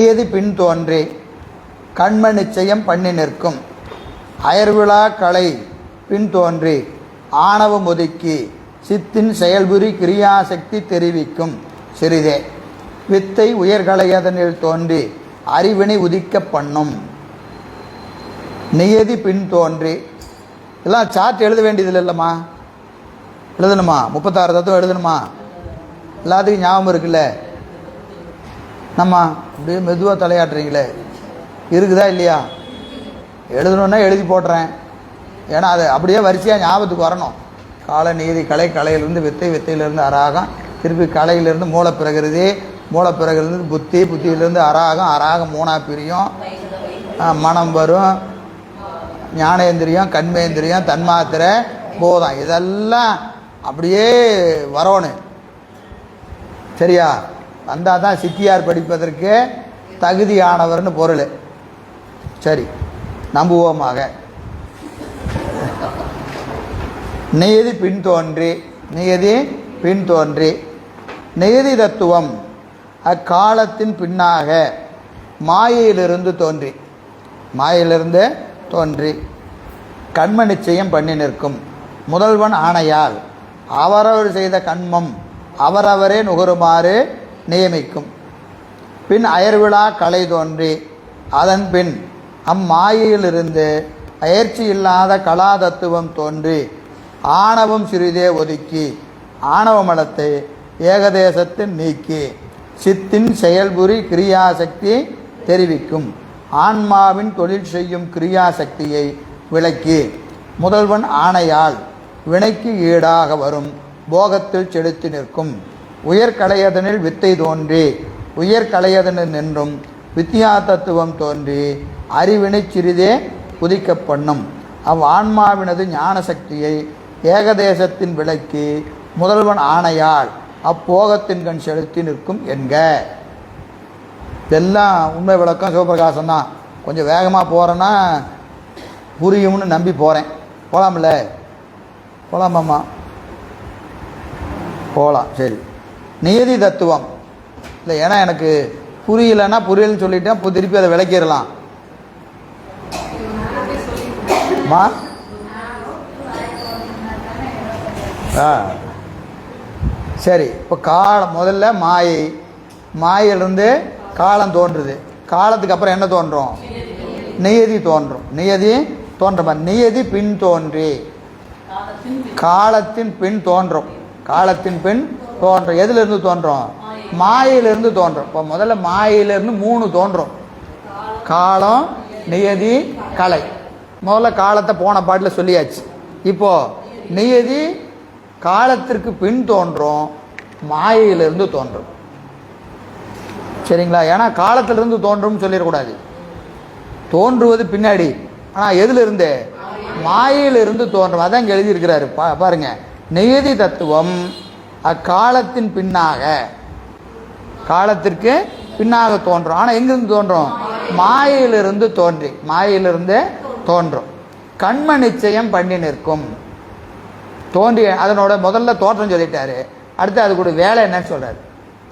நியதி பின் தோன்றி. கண்ம நிச்சயம் பண்ணி நிற்கும். அயர்விழா கலை பின் தோன்றி. ஆணவம் ஒதுக்கி சித்தின் செயல்புரி கிரியாசக்தி தெரிவிக்கும் சிறிதே. வித்தை உயர்கலையதனில் தோன்றி அறிவினை உதிக்க பண்ணும். நியதி பின் தோன்றி. இதெல்லாம் சார்ட் எழுத வேண்டியதில்லை இல்லைம்மா. எழுதணுமா? முப்பத்தாறு தத்துவம் எழுதணுமா? எல்லாத்துக்கும் ஞாபகம் இருக்குல்ல. நம்ம அப்படியே மெதுவாக தலையாட்டுறீங்களே. இருக்குதா இல்லையா? எழுதணுன்னா எழுதி போடுறேன் ஏன்னா அது அப்படியே வரிசையாக ஞாபகத்துக்கு வரணும். கால நீதி கலை கலையிலிருந்து வித்தை வித்தையிலிருந்து அராகம். திருப்பி கலையிலிருந்து மூலப்பிரகிருதி மூலப்பிரகிருதி புத்தி புத்தியிலேருந்து அராகம். அராகம் மூணா பிரியும். மனம் வரும். ஞானேந்திரியம் கண்மேந்திரியம் தன்மாத்திரை போதம். இதெல்லாம் அப்படியே வரணும். சரியா? வந்தால் தான் சித்தியார் படிப்பதற்கு தகுதியானவர்னு பொருள். சரி நம்புவோமாக. நியதி பின் தோன்றி நியதி பின் தோன்றி நியதி தத்துவம் அக்காலத்தின் பின்னாக மாயையிலிருந்து தோன்றி. மாயையிலிருந்து தோன்றி. கண்ம நிச்சயம் பண்ணி நிற்கும். முதல்வன் ஆணையால். அவரவர் செய்த கண்மம் அவரவரே நுகருமாறு நியமிக்கும். பின் அயர்விழா கலை தோன்றி அதன் பின் அம்மாயையிலிருந்து அயற்சி இல்லாத கலா தத்துவம் தோன்றி ஆணவம் சிறிதே ஒதுக்கி ஆணவமலத்தை ஏகதேசத்தின் நீக்கி சித்தின் செயல்புரி கிரியாசக்தி தெரிவிக்கும். ஆன்மாவின் தொழில் செய்யும் கிரியாசக்தியை விளக்கி முதல்வன் ஆணையால் வினைக்கு ஈடாக வரும் போகத்தில் செலுத்தி நிற்கும். உயர்கலையதனில் வித்தை தோன்றி உயர்கலையதனில் நின்றும் வித்தியா தத்துவம் தோன்றி அறிவினை சிறிதே உதிக்க பண்ணும் அவ் ஆன்மாவினது ஞான சக்தியை ஏகதேசத்தின் விலைக்கு முதல்வன் ஆணையால் அப்போகத்தின் கண் செலுத்தி நிற்கும் என்க. இதெல்லாம் உண்மை விளக்கம் சிவபிரகாசம் தான் கொஞ்சம் வேகமாக போகிறேன்னா புரியும்னு நம்பி போகிறேன் போகலாம்ல போகலாமாம்மா போகலாம் சரி. நியதி தத்துவம். இல்லை ஏன்னா எனக்கு புரியலைன்னா புரியலன்னு சொல்லிட்டேன் இப்போ திருப்பி அதை விளக்கிடலாம். மா? ஆ. சரி இப்போ காலம் முதல்ல மாயை. மாயிலிருந்து காலம் தோன்றுது. காலத்துக்கு அப்புறம் என்ன தோன்றும்? நியதி தோன்றும். நியதி தோன்றமா நியதி பின் தோன்றி. காலத்தின் பின் தோன்றும். காலத்தின் பின் தோன்றும். எதுலேருந்து தோன்றும்? மாயிலிருந்து தோன்றும். இப்போ முதல்ல மாயிலிருந்து மூணு தோன்றும். காலம் நியதி கலை. முதல்ல காலத்தை போன பாட்டில் சொல்லியாச்சு. இப்போது நியதி காலத்திற்கு பின் தோன்றும் மாயையிலிருந்து தோன்றும். சரிங்களா? ஏன்னா காலத்திலிருந்து தோன்றும்னு சொல்லிடக்கூடாது. தோன்றுவது பின்னாடி. ஆனால் எதிலிருந்து? மாயிலிருந்து தோன்றும். அதான் இங்கே எழுதியிருக்கிறாரு. பா பாருங்கள் நியதி தத்துவம் அக்காலத்தின் பின்னாக காலத்திற்கு பின்னாக தோன்றும். ஆனால் எங்கிருந்து தோன்றும்? மாயையிலிருந்து தோன்றி மாயையிலிருந்து தோன்றும். கண்ம நிச்சயம் பண்ணி நிற்கும். தோன்றி அதனோட முதல்ல தோற்றம் சொல்லிட்டாரு. அடுத்து அது கூட வேலை என்னன்னு சொல்றாரு.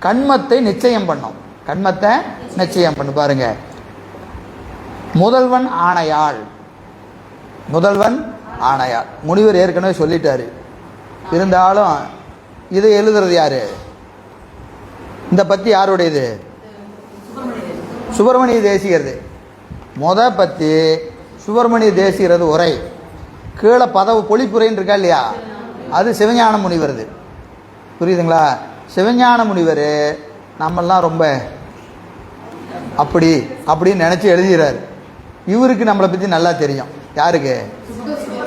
கண்மத்தை நிச்சயம் பண்ணும். கண்மத்தை நிச்சயம் பண்ணு பாருங்க. முதல்வன் ஆணையாள். முதல்வன் ஆணையாள். முனிவர் ஏற்கனவே சொல்லிட்டாரு. இருந்தாலும் இதை எழுதுறது யாரு? இந்த பத்தி யாருடையது? சுப்பிரமணிய தேசிகிறது முத பத்தி சுப்பிரமணிய தேசிகிறது உரை. கீழே பதவு பொழிப்புரைன்னு இருக்கா இல்லையா? அது சிவஞான முனிவருது. புரியுதுங்களா? சிவஞான முனிவர் நம்மெல்லாம் ரொம்ப அப்படி அப்படின்னு நினச்சி எழுதுகிறார். இவருக்கு நம்மளை பற்றி நல்லா தெரியும். யாருக்கு?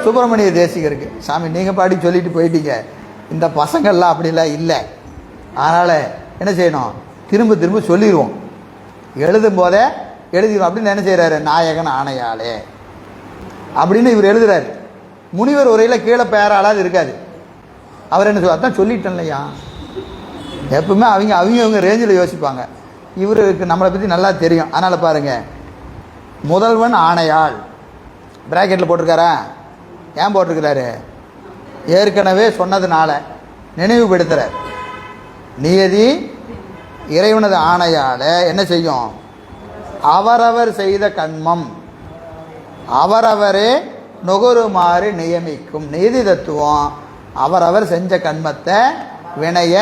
சுப்பிரமணிய தேசிகருக்கு. சாமி நீங்கள் பாடி சொல்லிட்டு போயிட்டீங்க. இந்த பசங்கள்லாம் அப்படிலாம் இல்லை. அதனால் என்ன செய்யணும்? திரும்ப திரும்ப சொல்லிடுவோம் எழுதும் போதே எழுதிடுவோம் அப்படின்னு என்ன செய்கிறாரு நாயகன் ஆணையாளே. அப்படின்னு இவர் எழுதுறாரு. முனிவர் உரையில் கீழே பேராளாது இருக்காது. அவர் என்ன சொல்வார்? தான் சொல்லிட்டேன் இல்லையா எப்பவுமே அவங்க அவங்க அவங்க ரேஞ்சில் யோசிப்பாங்க. இவருக்கு நம்மளை பற்றி நல்லா தெரியும். அதனால் பாருங்கள் முதல்வன் ஆணையாள். பிராக்கெட்டில் போட்டிருக்காரா? ஏன் போட்டிருக்கிறாரு? ஏற்கனவே சொன்னதுனால நினைவுபடுத்துகிறார் நியதி இறைவனது ஆணையால் என்ன செய்யும்? அவரவர் செய்த கண்மம் அவரவரே நுகருமாறு நியமிக்கும் நீதி தத்துவம். அவரவர் செஞ்ச கண்மத்தை வினைய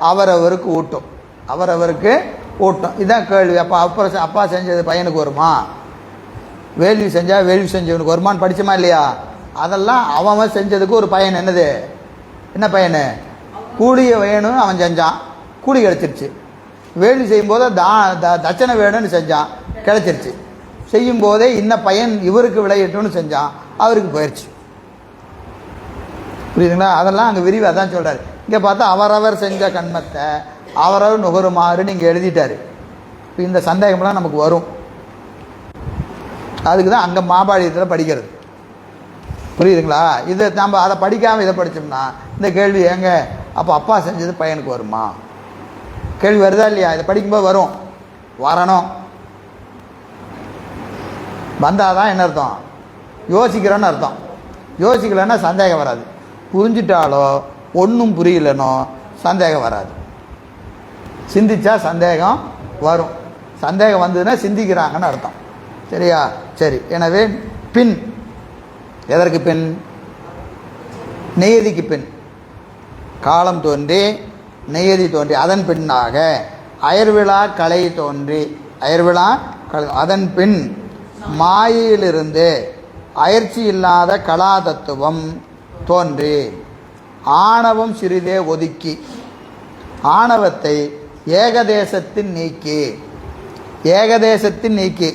அவரவருக்கு ஊட்டும். அவரவருக்கு ஊட்டும். இதான் கேள்வி. அப்போ அப்பா அப்பா செஞ்சது பையனுக்கு வருமா? வேள்வி செஞ்சால் வேள்வி செஞ்சவனுக்கு வருமான்னு படித்தோமா இல்லையா? அதெல்லாம் அவன் அவன் செஞ்சதுக்கு ஒரு பயன் என்னது? என்ன பயன்? கூலியை வேணும்னு அவன் செஞ்சான். கூலி கிடச்சிருச்சு. வேலி செய்யும்போது தா த- தட்சணை வேணும்னு செஞ்சான். கிடச்சிருச்சு. செய்யும் போதே இன்ன பயன் இவருக்கு விளையட்டும்னு செஞ்சான். அவருக்கு போயிடுச்சு புரியுதுங்களா? அதெல்லாம் அங்கே விரிவாக தான் சொல்கிறாரு இங்கே பார்த்தா அவரவர் செஞ்ச கண்மத்தை அவரவர் நுகருமாறுன்னு இங்கே எழுதிட்டாரு. இப்போ இந்த சந்தேகம்லாம் நமக்கு வரும். அதுக்கு தான் அங்கே மாபாடியத்தில் படிக்கிறது. புரியுதுங்களா? இதை நம்ம அதை படிக்காமல் இதை படித்தோம்னா இந்த கேள்வி ஏங்க? அப்போ அப்பா செஞ்சது பையனுக்கு வருமா? கேள்வி வருதா இல்லையா? இதை படிக்கும்போது வரும். வரணும். வந்தால் தான் என்ன அர்த்தம்? யோசிக்கிறோன்னு அர்த்தம். யோசிக்கலைன்னா சந்தேகம் வராது. புரிஞ்சிட்டாலோ ஒன்றும் புரியலனோ சந்தேகம் வராது. சிந்திச்சா சந்தேகம் வரும். சந்தேகம் வந்ததுன்னா சிந்திக்கிறாங்கன்னு அர்த்தம். சரியா? சரி. எனவே பின் எதற்கு பின்? நெய்யதிக்கு பின். காலம் தோன்றி நெய்யதி தோன்றி அதன் பின்னாக அயர்விழா கலை தோன்றி அயர்விழா கலை அதன் பின் மாயையிலிருந்து அயற்சி இல்லாத கலா தத்துவம் தோன்றி ஆணவம் சிறிதே ஒதுக்கி ஆணவத்தை ஏகதேசத்தின் நீக்கி ஏகதேசத்தின் நீக்கி.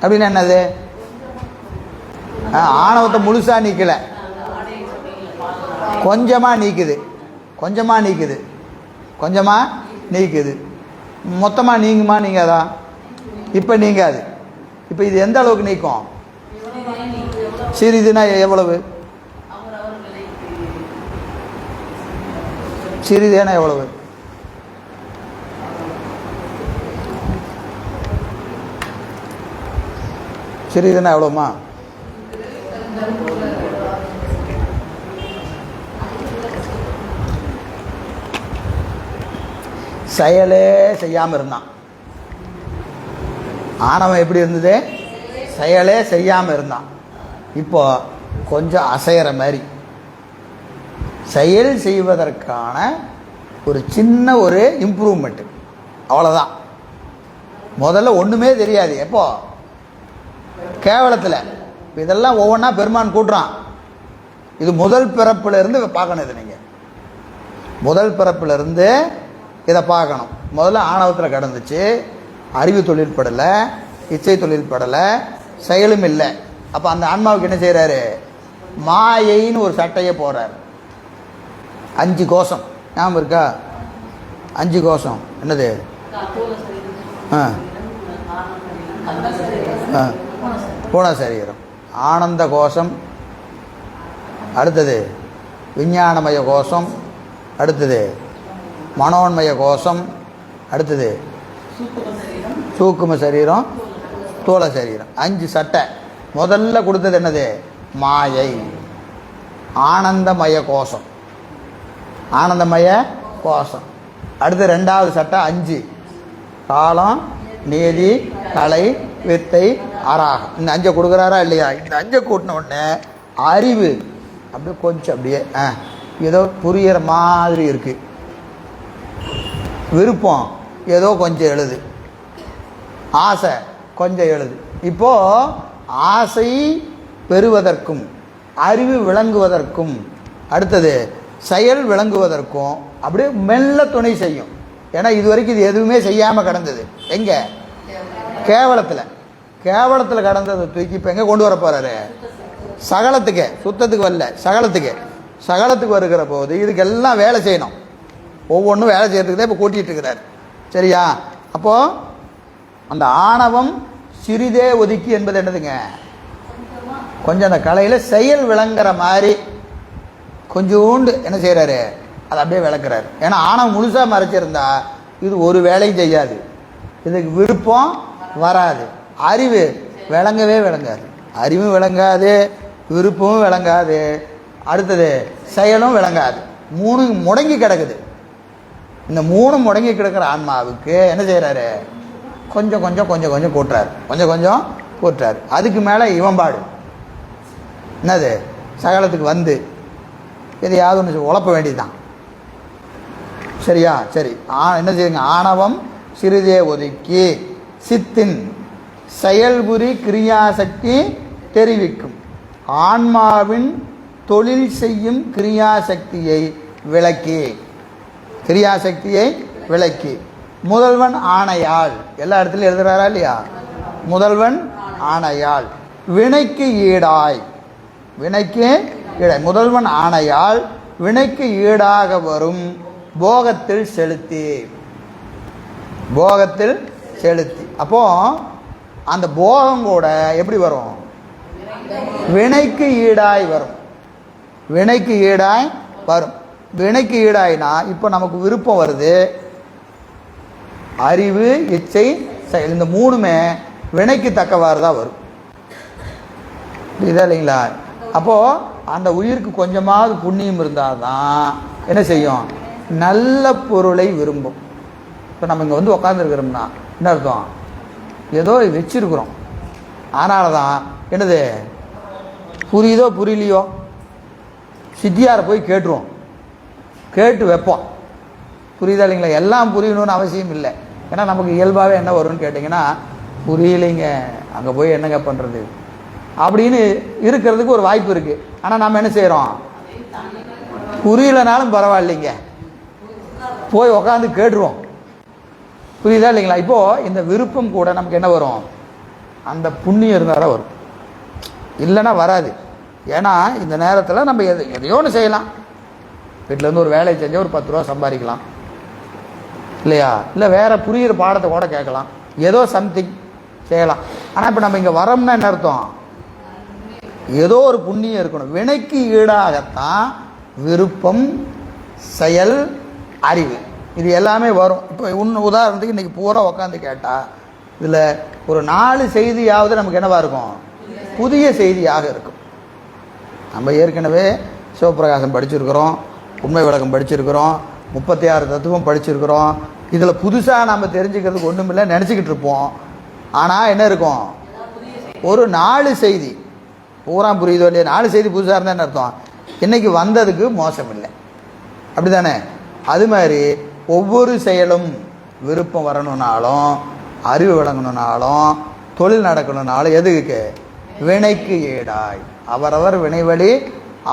அப்படின்னு என்னது? ஆணவத்தை முழுசாக நீக்கலை. கொஞ்சமாக நீக்குது. கொஞ்சமாக நீக்குது. கொஞ்சமாக நீக்குது. மொத்தமாக நீங்குமா நீங்காதா? இப்போ நீங்காது. இப்போ இது எந்த அளவுக்கு நீக்கும்? சிறிதுனா எவ்வளவு? சிறிதுனா எவ்வளவு? சிறிதுனா எவ்வளோமா செயலே செய்யாமல் இருந்தான். ஆணவம் எப்படி இருந்தது? செயலே செய்யாமல் இருந்தான். இப்போ கொஞ்சம் அசைகிற மாதிரி. செயல் செய்வதற்கான ஒரு சின்ன ஒரு இம்ப்ரூவ்மெண்ட்டு அவ்வளோதான் முதல்ல ஒன்றுமே தெரியாது. எப்போ? கேவலத்தில். இதெல்லாம் ஒவ்வொன்றா பெருமான் கூட்டுறான். இது முதல் பிறப்பிலிருந்து பார்க்கணும் இது நீங்கள் முதல் பிறப்பிலிருந்து இதை பார்க்கணும். முதல்ல ஆணவத்தில் கடந்துச்சு. அறிவு தொழில் படலை இச்சை தொழில் படலை செயலும் இல்லை. அப்போ அந்த ஆன்மாவுக்கு என்ன செய்கிறாரு மாயைன்னு ஒரு சட்டையை போகிறார் அஞ்சு கோஷம். ஞாபகம் இருக்கா? அஞ்சு கோஷம். என்னது? ஆ. ஆ. பூன சரீரம். ஆனந்த கோஷம். அடுத்தது விஞ்ஞானமய கோஷம். அடுத்தது மனோன்மய கோஷம் அடுத்தது சூக்கும சரீரம் தோள சரீரம். அஞ்சு சட்டை. முதல்ல கொடுத்தது என்னது? மாயை. ஆனந்தமய கோஷம். ஆனந்தமய கோஷம். அடுத்து ரெண்டாவது சட்டை அஞ்சு. காலம் நீதி கலை வித்தை அராகம். இந்த அஞ்சை கொடுக்குறாரா இல்லையா? இந்த அஞ்சை கூட்டின உடனே அறிவு. அப்படியே கொஞ்சம் அப்படியே ஆ ஏதோ புரியிற மாதிரி இருக்குது விருப்பம். ஏதோ கொஞ்சம் எழுது. ஆசை கொஞ்சம் எழுது. இப்போது ஆசை பெறுவதற்கும் அறிவு விளங்குவதற்கும் அடுத்தது செயல் விளங்குவதற்கும் அப்படியே மெல்ல துணை செய்யும். ஏன்னா இது வரைக்கும் இது எதுவுமே செய்யாமல் கடந்தது. எங்கே? கேவலத்தில். கேவலத்தில் கடந்ததை தூக்கி இப்போ எங்கே கொண்டு வர போகிறாரு சகலத்துக்கு. சுத்தத்துக்கு வரல. சகலத்துக்கு. சகலத்துக்கு வருகிற போது இதுக்கெல்லாம் வேலை செய்யணும். ஒவ்வொன்றும் வேலை செய்கிறதுக்கு தான் இப்போ கூட்டிகிட்டு இருக்கிறார் சரியா? அப்போது அந்த ஆணவம் சிறிதே ஒதுக்கி என்பது என்னதுங்க? கொஞ்சம் அந்த கலையில் செயல் விளங்குற மாதிரி கொஞ்சோண்டு என்ன செய்கிறாரு அதை அப்படியே விளக்குறாரு. ஏன்னா ஆணவம் முழுசாக மறைச்சிருந்தா இது ஒரு வேலையும் செய்யாது. இதுக்கு விருப்பம் வராது. அறிவு விளங்கவே விளங்காது. அறிவும் விளங்காது விருப்பமும் விளங்காது. அடுத்தது செயலும் விளங்காது. மூணு முடங்கி கிடக்குது. இந்த மூணு முடங்கி கிடக்கிற ஆன்மாவுக்கு என்ன செய்கிறாரு கொஞ்சம் கொஞ்சம் கொஞ்சம் கொஞ்சம் கூட்டுறாரு. கொஞ்சம் கொஞ்சம் கூட்டுறாரு. அதுக்கு மேலே இவன் பாடு. என்னது? சகலத்துக்கு வந்து. எதையாவது ஒன்று உழப்ப வேண்டியதுதான். சரியா? சரி. ஆ என்ன செய்யுங்க? ஆணவம் சிறிதே ஒதுக்கி சித்தின் செயல்புரி கிரியாசக்தி தெரிவிக்கும். ஆன்மாவின் தொழில் செய்யும் கிரியாசக்தியை விளக்கி கிரியாசக்தியை விளக்கி. முதல்வன் ஆணையாள். எல்லா இடத்துலையும் எழுதுறாரா இல்லையா? முதல்வன் ஆணையாள். வினைக்கு ஈடாய். வினைக்கு ஈடாய். முதல்வன் ஆணையால் வினைக்கு ஈடாக வரும். போகத்தில் செலுத்தி. போகத்தில் செலுத்தி. அப்போ அந்த போகம் கூட எப்படி வரும்? வினைக்கு ஈடாய் வரும். வினைக்கு ஈடாய் வரும். வினைக்கு ஈடாயினா இப்போ நமக்கு விருப்பம் வருது அறிவு இச்சை செயல் இந்த மூணுமே வினைக்கு தக்கவாறு தான் வரும். இதா இல்லைங்களா? அப்போது அந்த உயிருக்கு கொஞ்சமாவது புண்ணியம் இருந்தால் தான் என்ன செய்யும்? நல்ல பொருளை விரும்பும். இப்போ நம்ம இங்கே வந்து உக்காந்துருக்கிறோம்னா என்ன அர்த்தம்? ஏதோ வச்சிருக்கிறோம். அதனால தான் என்னது? புரியுதோ புரியலையோ? சித்தியாரை போய் கேட்டுருவோம். கேட்டு வைப்போம். புரியுதா இல்லைங்களா? எல்லாம் புரியணும்னு அவசியம் இல்லை. ஏன்னா நமக்கு இயல்பாகவே என்ன வரும்னு கேட்டிங்கன்னா புரியலைங்க. அங்கே போய் என்னங்க பண்ணுறது அப்படின்னு இருக்கிறதுக்கு ஒரு வாய்ப்பு இருக்குது ஆனால் நம்ம என்ன செய்கிறோம் புரியலனாலும் பரவாயில்லைங்க. போய் உக்காந்து கேட்டுருவோம். புரியுதா இல்லைங்களா? இப்போது இந்த விருப்பம் கூட நமக்கு என்ன வரும்? அந்த புண்ணியம் இருந்தால் வரும். இல்லைன்னா வராது. ஏன்னா இந்த நேரத்தில் நம்ம எது எதையோன்னு செய்யலாம். வீட்டிலேருந்து ஒரு வேலையை செஞ்சால் ஒரு பத்து ரூபா சம்பாதிக்கலாம். இல்லையா? இல்லை வேறு புரியிற பாடத்தை கூட கேட்கலாம். ஏதோ சம்திங் செய்யலாம். ஆனால் இப்போ நம்ம இங்கே வரோம்னா என்ன அர்த்தம்? ஏதோ ஒரு புண்ணியம் இருக்கணும். வினைக்கு ஈடாகத்தான் விருப்பம் செயல் அறிவு. இது எல்லாமே வரும். இப்போ இன்னும் உதாரணத்துக்கு இன்றைக்கி பூரா உட்காந்து கேட்டால் இதில் ஒரு நாலு செய்தியாவது நமக்கு என்னவாக இருக்கும்? புதிய செய்தியாக இருக்கும். நம்ம ஏற்கனவே சிவபிரகாசம் படிச்சிருக்கிறோம். உண்மை விளக்கம் படிச்சிருக்கிறோம். முப்பத்தி ஆறு தத்துவம் படிச்சிருக்கிறோம். இதில் புதுசாக நம்ம தெரிஞ்சுக்கிறதுக்கு ஒன்றும் இல்லை நினச்சிக்கிட்டு இருப்போம். ஆனால் என்ன இருக்கும்? ஒரு நாலு செய்தி. பூரா புரியுதோ இல்லையா? நாலு செய்தி புதுசாக இருந்தால் என்ன அர்த்தம்? இன்னைக்கு வந்ததுக்கு மோசம் இல்லை அப்படி தானே அது மாதிரி ஒவ்வொரு செயலும் விருப்பம் வரணுன்னாலும் அறிவு விளங்கணும்னாலும் தொழில் நடக்கணுன்னாலும் எதுக்கு? வினைக்கு ஏடாய். அவரவர் வினைவழி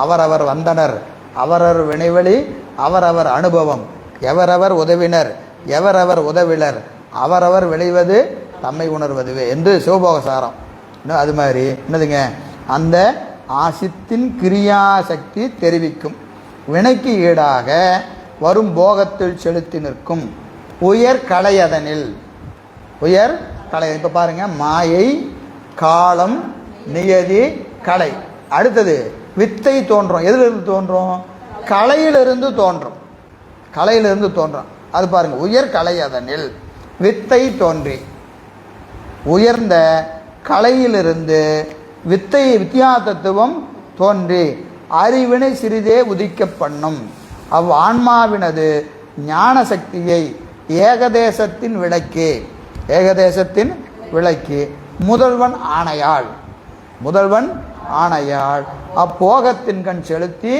அவரவர் வந்தனர். அவரவர் வினைவழி அவரவர் அனுபவம். எவரவர் உதவினர் எவரவர் உதவினர் அவரவர் விளைவது தம்மை உணர்வதுவே என்று சிவபோகசாரம் இன்னும் அது மாதிரி என்னதுங்க? அந்த ஆசித்தின் கிரியாசக்தி தெரிவிக்கும். வினைக்கு ஈடாக வரும் போகத்தில் செலுத்தி நிற்கும். உயர் கலையதனில் உயர் கலை இப்போ பாருங்கள் மாயை காலம் நியதி கலை. அடுத்தது வித்தை தோன்றும். எதிலிருந்து தோன்றும்? கலையிலிருந்து தோன்றும். கலையிலிருந்து தோன்றும். அது பாருங்கள் உயர் கலை அதனில் வித்தை தோன்றி. உயர்ந்த கலையிலிருந்து வித்தை வித்தியா தத்துவம் தோன்றி அறிவினை சிறிதே உதிக்க பண்ணும். அவ் ஆன்மாவினது ஞான சக்தியை ஏகதேசத்தின் விளக்கு ஏகதேசத்தின் விளக்கு. முதல்வன் ஆணையாள். முதல்வன் ஆணையாள். அப்போகத்தின் கண் செலுத்தி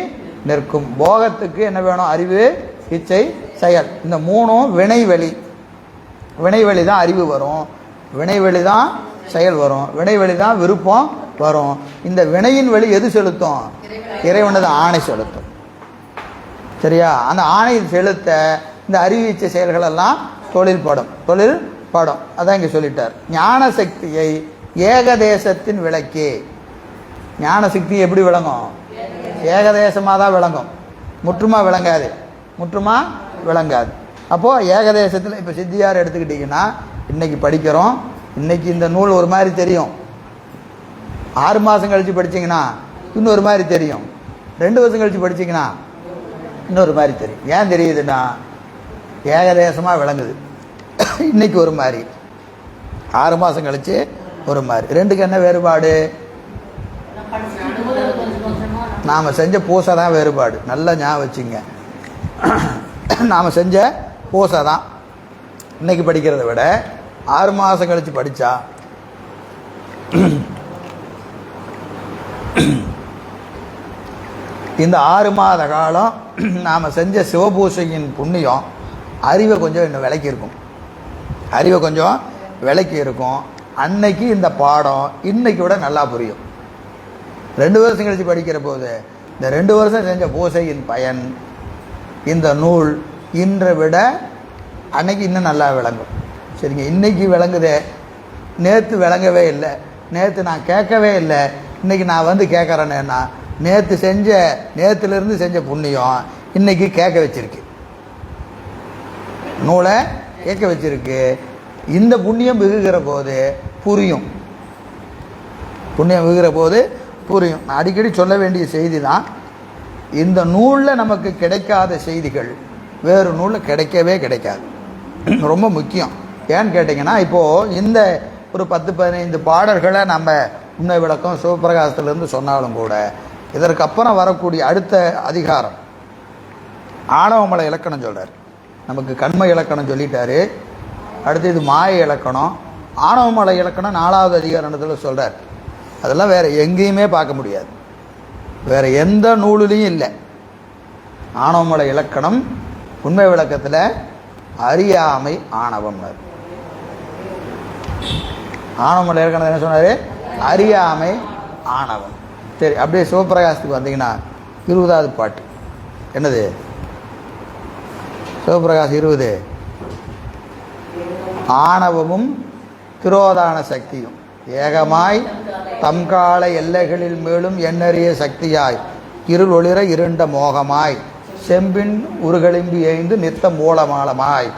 நிற்கும். போகத்துக்கு என்ன வேணும்? அறிவு இச்சை செயல். இந்த மூணும் வினைவெளி. வினைவெளி தான் அறிவு வரும். வினைவெளி தான் செயல் வரும். வினைவெளி தான் விருப்பம் வரும். இந்த வினையின் வழி எது செலுத்தும்? இறைவனது ஆணை செலுத்தும். சரியா? அந்த ஆணை செலுத்த இந்த அறிவிச்ச செயல்கள் எல்லாம் தொழில் படம் தொழில் படம் அதான் இங்கே சொல்லிட்டார். ஞான சக்தியை ஏகதேசத்தின் விளக்கே. ஞான சக்தி எப்படி விளங்கும்? ஏகதேசமாக தான் விளங்கும். முற்றுமா விளங்காது. முற்றுமா விளங்காது. அப்போது ஏகதேசத்தில் இப்போ சித்தியார் எடுத்துக்கிட்டிங்கன்னா இன்றைக்கி படிக்கிறோம். இன்றைக்கி இந்த நூல் ஒரு மாதிரி தெரியும். ஆறு மாதம் கழித்து படித்தீங்கன்னா இன்னொரு மாதிரி தெரியும். ரெண்டு வருஷம் கழித்து படித்தீங்கன்னா இன்னொரு மாதிரி தெரியும். ஏன் தெரியுதுன்னா ஏகதேசமாக விளங்குது. இன்னைக்கு ஒரு மாதிரி. ஆறு மாதம் கழித்து ஒரு மாதிரி. ரெண்டுக்கு என்ன வேறுபாடு? நாம் செஞ்ச பூசை தான் வேறுபாடு. நல்லா ஞாபகம் வச்சுங்க. நாம் செஞ்ச பூசை தான் இன்றைக்கி படிக்கிறத விட ஆறு மாதம் கழித்து படித்தா இந்த ஆறு மாத காலம் நாம் செஞ்ச சிவபூசையின் புண்ணியம் அறிவை கொஞ்சம் இன்னும் விளக்கி இருக்கும். அறிவை கொஞ்சம் விலக்கி இருக்கும். அன்னைக்கு இந்த பாடம் இன்னைக்கு விட நல்லா புரியும். ரெண்டு வருஷம் கழித்து படிக்கிற போது இந்த ரெண்டு வருஷம் செஞ்ச பூசையின் பயன் இந்த நூல் இன்றை விட அன்னைக்கு இன்னும் நல்லா விளங்கும். சரிங்க இன்னைக்கு விளங்குதே. நேற்று விளங்கவே இல்லை. நேற்று நான் கேட்கவே இல்லை. இன்னைக்கு நான் வந்து கேட்குறேன்னா நேற்று செஞ்ச நேற்றுலேருந்து செஞ்ச புண்ணியம் இன்னைக்கு கேட்க வச்சிருக்கு. நூலை கேட்க வச்சிருக்கு. இந்த புண்ணியம் மிகுகிற போது புரியும். புண்ணியம் மிகுகிற போது புரியும். நான் அடிக்கடி சொல்ல வேண்டிய செய்தி தான் இந்த நூலில் நமக்கு கிடைக்காத செய்திகள் வேறு நூலில் கிடைக்கவே கிடைக்காது. ரொம்ப முக்கியம். ஏன்னு கேட்டிங்கன்னா இப்போது இந்த ஒரு பத்து பதினைந்து பாடல்களை நம்ம உண்மை விளக்கம் சிவபிரகாசத்துலேருந்து சொன்னாலும் கூட இதற்கப்புறம் வரக்கூடிய அடுத்த அதிகாரம் ஆணவமலை இலக்கணம் சொல்கிறார் நமக்கு கண்மை இலக்கணம் சொல்லிட்டாரு. அடுத்து இது மாய இலக்கணம். ஆணவமலை இலக்கணம் நாலாவது அதிகாரத்தில் சொல்கிறார் அதெல்லாம் வேறு எங்கேயுமே பார்க்க முடியாது. வேறு எந்த நூலிலையும் இல்லை. ஆணவமலை இலக்கணம் உண்மை விளக்கத்தில் அறியாமை ஆணவம் ஆணவமலை இலக்கணம் என்ன சொன்னார்? அறியாமை ஆணவம். சரி அப்படியே சிவபிரகாசத்துக்கு வந்தீங்கன்னா இருபதாவது பாட்டு. என்னது? சிவபிரகாஷ் இருபது. ஆணவமும் திரோதான சக்தியும் ஏகமாய் தம்கால எல்லைகளில் மேலும் எண்ணறிய சக்தியாய். இருள் ஒளிர இருண்ட மோகமாய். செம்பின் உருகெலும்பி எய்ந்து நித்த மூலமாலமாய்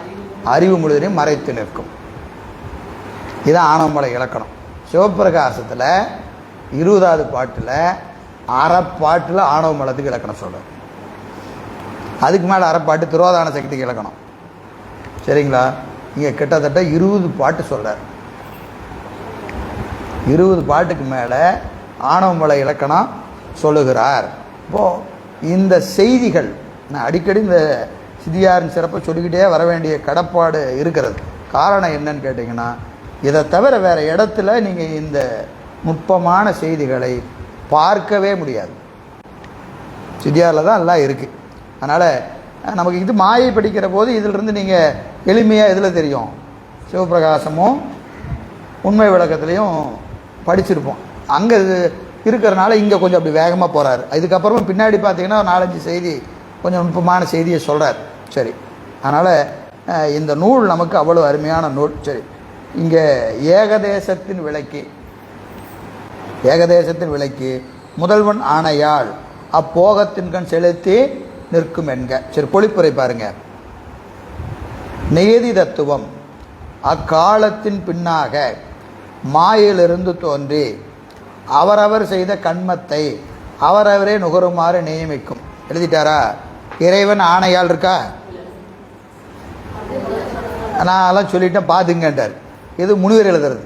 அறிவு முழுவதையும் மறைத்து நிற்கும். இது ஆனமலை இலக்கணம். சிவபிரகாசத்தில் இருபதாவது பாட்டில் அறப்பாட்டில் ஆணவ மலத்துக்கு இலக்கணம் சொல்கிறார் அதுக்கு மேலே அறப்பாட்டு திருவாதான சக்திக்கு இலக்கணம். சரிங்களா? இங்கே கிட்டத்தட்ட இருபது பாட்டு சொல்கிறார் இருபது பாட்டுக்கு மேலே ஆணவமலை இலக்கணம் சொல்லுகிறார். இப்போது இந்த செய்திகள் நான் அடிக்கடி இந்த சிதியாரின் சிறப்பை சொல்லிக்கிட்டே வர வேண்டிய கடப்பாடு இருக்கிறது. காரணம் என்னன்னு கேட்டிங்கன்னா இதை தவிர வேறு இடத்துல நீங்கள் இந்த நுட்பமான செய்திகளை பார்க்கவே முடியாது. சிதியாரில் தான் எல்லாம் இருக்குது அதனால் நமக்கு இது மாயை படிக்கிற போது இதிலிருந்து நீங்கள் எளிமையாக இதில் தெரியும்? சிவபிரகாசமும் உண்மை விளக்கத்துலேயும் படிச்சிருப்போம். அங்கே இருக்கிறனால இங்கே கொஞ்சம் அப்படி வேகமாக போகிறாரு இதுக்கப்புறமா பின்னாடி பார்த்தீங்கன்னா ஒரு நாலஞ்சு செய்தி கொஞ்சம் நுட்பமான செய்தியை சொல்கிறார் சரி. அதனால் இந்த நூல் நமக்கு அவ்வளோ அருமையான நூல். சரி. இங்கே ஏகதேசத்தின் விளக்கி. ஏகதேசத்தின் விளக்கி. முதல்வன் ஆணையால் அப்போகத்தின் கண் செலுத்தி நிற்கும் என்க. சரி பொழிப்புரை பாருங்க. நியதி தத்துவம். அக்காலத்தின் பின்னாக மாயிலிருந்து தோன்றி அவரவர் செய்த கண்மத்தை அவரவரே நுகருமாறு நியமிக்கும். எழுதிட்டாரா? இறைவன் ஆணையால் இருக்கா? நான் எல்லாம் சொல்லிட்டேன் பார்த்துங்கன்றார் இது முனிவர் எழுதுறது.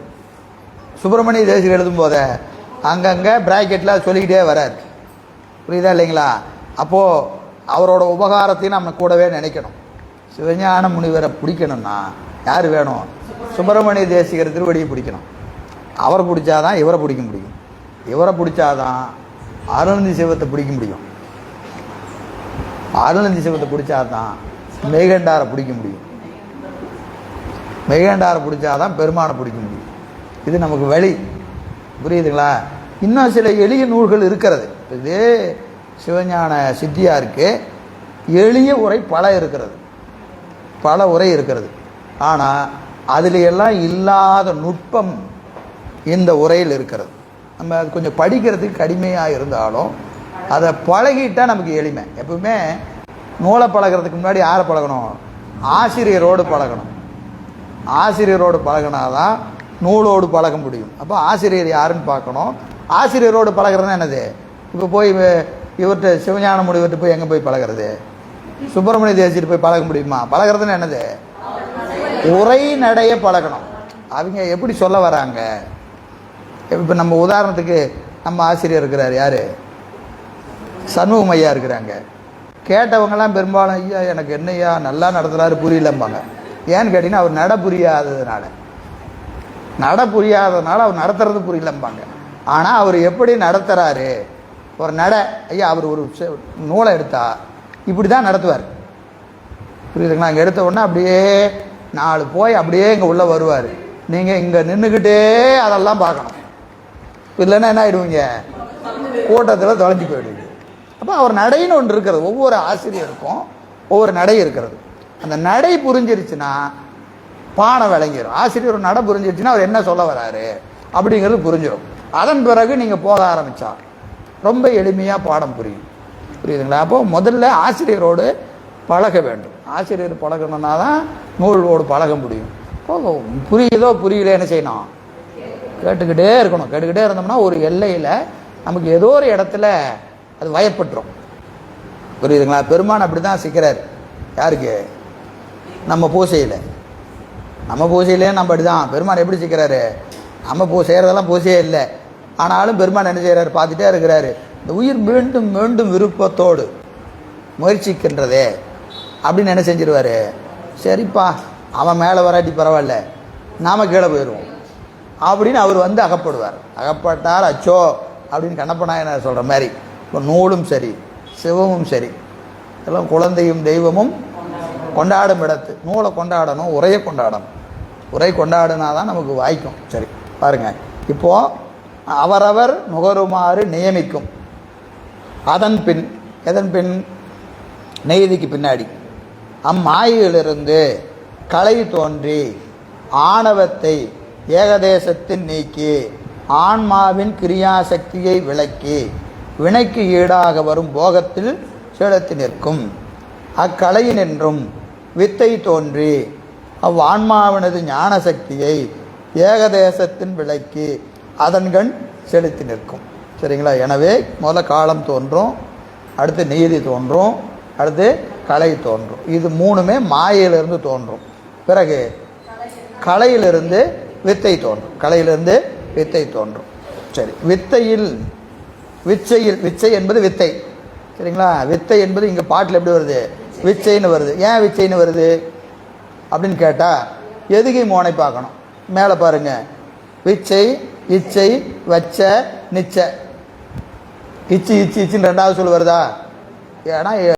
சுப்பிரமணிய தேசிகர் எழுதும் போத அங்கங்கே ப்ராக்கெட்டில் சொல்லிக்கிட்டே வரார். புரியுதா இல்லைங்களா? அப்போது அவரோட உபகாரத்தையும் நம்ம கூடவே நினைக்கணும். சிவஞான முனிவரை பிடிக்கணும்னா யார் வேணும்? சுப்பிரமணிய தேசிகர் திருவடியை பிடிக்கணும். அவரை பிடிச்சாதான் இவரை பிடிக்க முடியும். இவரை பிடிச்சாதான் அருணந்தி சிவத்தை பிடிக்க முடியும். அருணந்தி சிவத்தை பிடிச்சாதான் மெய்கண்டாரை பிடிக்க முடியும். மெய்கண்டாரை பிடிச்சாதான் பெருமானை பிடிக்க முடியும். இது நமக்கு வழி. புரியுதுங்களா? இன்னும் சில எளிய நூல்கள் இருக்கிறது. இதே சிவஞான சித்தியாருக்கு எளிய உரை பல இருக்கிறது. பல உரை இருக்கிறது. ஆனால் அதில் எல்லாம் இல்லாத நுட்பம் இந்த உரையில் இருக்கிறது. நம்ம அது கொஞ்சம் படிக்கிறதுக்கு கடுமையாக இருந்தாலும் அதை பழகிட்டால் நமக்கு எளிமை. எப்பவுமே நூலை பழகிறதுக்கு முன்னாடி யாரை பழகணும்? ஆசிரியரோடு பழகணும். ஆசிரியரோடு பழகினாதான் நூலோடு பழக முடியும். அப்போ ஆசிரியர் யாருன்னு பார்க்கணும். ஆசிரியரோடு பழகிறதுனா என்னது? இப்போ போய் இவர்கிட்ட சிவஞான முடிவர்கிட்ட போய் எங்கே போய் பழகிறது? சுப்பிரமணிய தேசிட்டு போய் பழக முடியுமா? பழகிறதுன்னு என்னது? உரை நடைய பழகணும். அவங்க எப்படி சொல்ல வராங்க? இப்போ நம்ம உதாரணத்துக்கு நம்ம ஆசிரியர் இருக்கிறார் யார்? சண்முகம் ஐயா இருக்கிறாங்க. கேட்டவங்கெல்லாம் பெரும்பாலும் ஐயா எனக்கு என்னய்யா? நல்லா நடத்துகிறாரு புரியலம்பாங்க. ஏன்னு கேட்டிங்கன்னா அவர் நட புரியாததுனால. நட புரியாததுனால அவர் நடத்துறது புரியலம்பாங்க. ஆனால் அவர் எப்படி நடத்துகிறாரு ஒரு நட ஐயா அவர் ஒரு நூலை எடுத்தா இப்படி தான் நடத்துவார். புரியுதுங்களா? அங்கே எடுத்த உடனே அப்படியே நாலு போய் அப்படியே இங்கே உள்ளே வருவார். நீங்கள் இங்கே நின்றுக்கிட்டே அதெல்லாம் பார்க்கணும். இல்லைன்னா என்ன ஆயிடுவீங்க? கூட்டத்தில் தொலைஞ்சு போயிடுவீங்க. அப்போ அவர் நடைன்னு ஒன்று இருக்கிறது. ஒவ்வொரு ஆசிரியருக்கும் ஒவ்வொரு நடை இருக்கிறது. அந்த நடை புரிஞ்சிருச்சுன்னா பாடம் விளங்கிடும் ஆசிரியர் நடை புரிஞ்சிருச்சுன்னா அவர் என்ன சொல்ல வராரு? அப்படிங்கிறது புரிஞ்சிடும் அதன் பிறகு நீங்கள் போக ஆரம்பித்தா ரொம்ப எளிமையாக பாடம் புரியும். புரியுதுங்களா? அப்போ முதல்ல ஆசிரியரோடு பழக வேண்டும். ஆசிரியர் பழகணுன்னா தான் நூலோடு பழக முடியும். புரியுதோ புரியல என்ன செய்யணும்? கேட்டுக்கிட்டே இருக்கணும். கேட்டுக்கிட்டே இருந்தோம்னா ஒரு எல்லையில் நமக்கு ஏதோ ஒரு இடத்துல அது வயப்பட்டுரும். புரியுதுங்களா? பெருமான் அப்படி தான் சிக்கிறார். யாருக்கு? நம்ம பூசையில். நம்ம பூசையிலே நம்ம அப்படி தான் பெருமான் எப்படி சிக்கிறாரு? நம்ம பூ செய்கிறதெல்லாம் பூசையே இல்லை. ஆனாலும் பெருமான் என்ன செய்கிறாரு பார்த்துட்டே இருக்கிறாரு. இந்த உயிர் மீண்டும் மீண்டும் விருப்பத்தோடு முயற்சிக்கின்றதே அப்படின்னு என்ன செஞ்சிருவார்? சரிப்பா அவன் மேலே வராட்டி பரவாயில்ல. நாம கீழே போயிடுவோம். அப்படின்னு அவர் வந்து அகப்படுவார். அகப்பட்டார் அச்சோ அப்படின்னு கண்ணப்பநாயனர் சொல்கிற மாதிரி. இப்போ நூலும் சரி சிவமும் சரி. எல்லாம் குழந்தையும் தெய்வமும் கொண்டாடும் இடத்து. நூலை கொண்டாடணும் உரையை கொண்டாடணும். உரை கொண்டாடினா தான் நமக்கு வாய்க்கும். சரி பாருங்க. இப்போது அவரவர் நுகருமாறு நியமிக்கும். அதன் பின் எதன் பின்? நெய்திக்கு பின்னாடி. அம்மாயிலிருந்து கலை தோன்றி ஆணவத்தை ஏகதேசத்தில் நீக்கி ஆன்மாவின் கிரியாசக்தியை விளக்கி வினைக்கு ஈடாக வரும் போகத்தில் செலுத்தி நிற்கும். அக்கலையினின்றும் வித்தை தோன்றி அவ்வான்மாவினது ஞான சக்தியை ஏகதேசத்தின் விளக்கி அதன்கண் செலுத்தி நிற்கும். சரிங்களா? எனவே முதல்ல காலம் தோன்றும் அடுத்து நீதி தோன்றும் அடுத்து கலை தோன்றும். இது மூணுமே மாயையிலிருந்து தோன்றும். பிறகு கலையிலிருந்து வித்தை தோன்றும். கலையிலிருந்து வித்தை தோன்றும். சரி வித்தையில் விச்சையில் விச்சை என்பது வித்தை. சரிங்களா? வித்தை என்பது இங்கே பாட்டில் எப்படி வருது? விச்சைன்னு வருது. ஏன் விச்சைன்னு வருது? அப்படின்னு கேட்டால் எதுகை மோனை பார்க்கணும். மேலே பாருங்க. விச்சை இச்சை வச்ச நிச்ச. இச்சு இச்சு இச்சுன்னு ரெண்டாவது சொல் வருதா? ஏன்னா